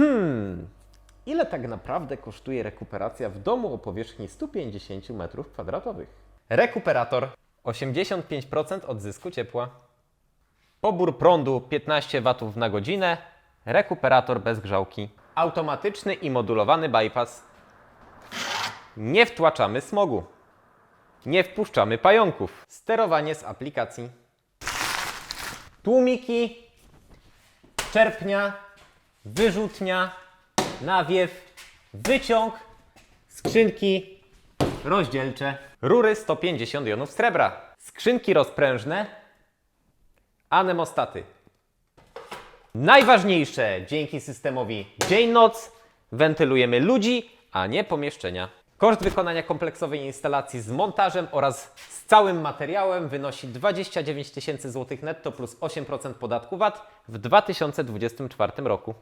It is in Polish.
Hmm, ile tak naprawdę kosztuje rekuperacja w domu o powierzchni 150 m2? Rekuperator 85% odzysku ciepła. Pobór prądu 15 W na godzinę. Rekuperator bez grzałki. Automatyczny i modulowany bypass. Nie wtłaczamy smogu. Nie wpuszczamy pająków. Sterowanie z aplikacji. Tłumiki, czerpnia, wyrzutnia, nawiew, wyciąg, skrzynki rozdzielcze, rury 150 jonów srebra, skrzynki rozprężne, anemostaty. Najważniejsze, dzięki systemowi dzień-noc wentylujemy ludzi, a nie pomieszczenia. Koszt wykonania kompleksowej instalacji z montażem oraz z całym materiałem wynosi 29 tysięcy złotych netto plus 8% podatku VAT w 2024 roku.